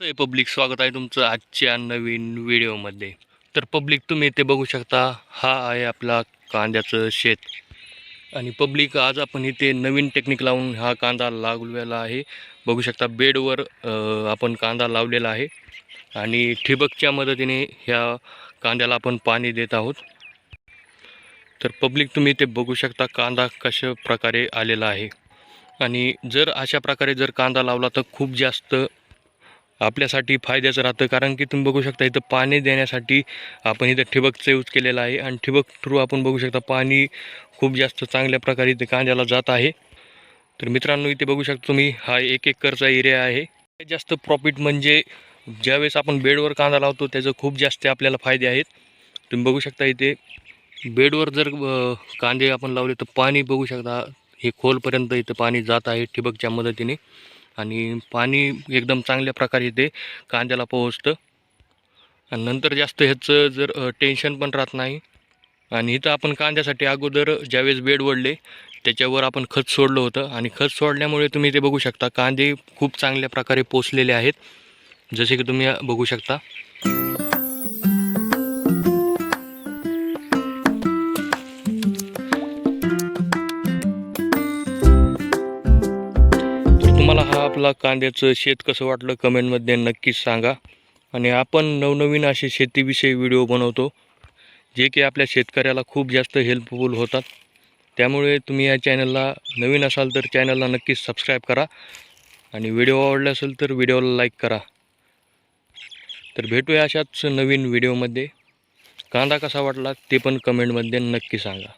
हे पब्लिक स्वागत आहे तुमचं आजच्या नवीन व्हिडिओमध्ये. तर पब्लिक तुम्ही इथे बघू शकता हा आहे आपला कांद्याचं शेत. आणि पब्लिक आज आपण इथे नवीन टेक्निक लावून हा कांदा लागलेला आहे. बघू शकता बेडवर आपण कांदा लावलेला आहे. आणि ठिबकच्या मदतीने ह्या कांद्याला आपण पाणी देत आहोत. तर पब्लिक तुम्ही इथे बघू शकता कांदा कशा प्रकारे आलेला आहे. आणि जर अशा प्रकारे जर कांदा लावला तर खूप जास्त आपल्यासाठी फायद्याचं राहतं. कारण की तुम्ही बघू शकता इथं पाणी देण्यासाठी आपण इथं ठिबकचा यूज केलेला आहे. आणि ठिबक थ्रू आपण बघू शकता पाणी खूप जास्त चांगल्या प्रकारे इथे कांद्याला जात आहे. तर मित्रांनो इथे बघू शकता तुम्ही हा एक एकरचा एरिया आहे. जास्त प्रॉफिट म्हणजे ज्यावेळेस आपण बेडवर कांदा लावतो त्याचं खूप जास्त आपल्याला फायदे आहेत. तुम्ही बघू शकता इथे बेडवर जर कांदे आपण लावले तर पाणी बघू शकता हे खोलपर्यंत इथं पाणी जात आहे ठिबकच्या मदतीने. आणि पाणी एकदम चांगल्या प्रकारे ते कांद्याला पोहोचतं. आणि नंतर जास्त ह्याचं जर टेन्शन पण राहत नाही. आणि इथं आपण कांद्यासाठी अगोदर ज्यावेळेस बेड वडले त्याच्यावर आपण खत सोडलं होतं. आणि खत सोडल्यामुळे तुम्ही ते बघू शकता कांदे खूप चांगल्या प्रकारे पोचलेले आहेत. जसे की तुम्ही बघू शकता. तुम्हाला हा आपला कांद्याचं शेत कसं वाटलं कमेंटमध्ये नक्कीच सांगा. आणि आपण नवनवीन असे शेतीविषयी व्हिडिओ बनवतो जे की आपल्या शेतकऱ्याला खूप जास्त हेल्पफुल होतात. त्यामुळे तुम्ही या चॅनलला नवीन असाल तर चॅनलला नक्कीच सबस्क्राईब करा. आणि व्हिडिओ आवडला असेल तर व्हिडिओला लाईक करा. तर भेटूया अशाच नवीन व्हिडिओमध्ये. कांदा कसा वाटला ते पण कमेंटमध्ये नक्की सांगा.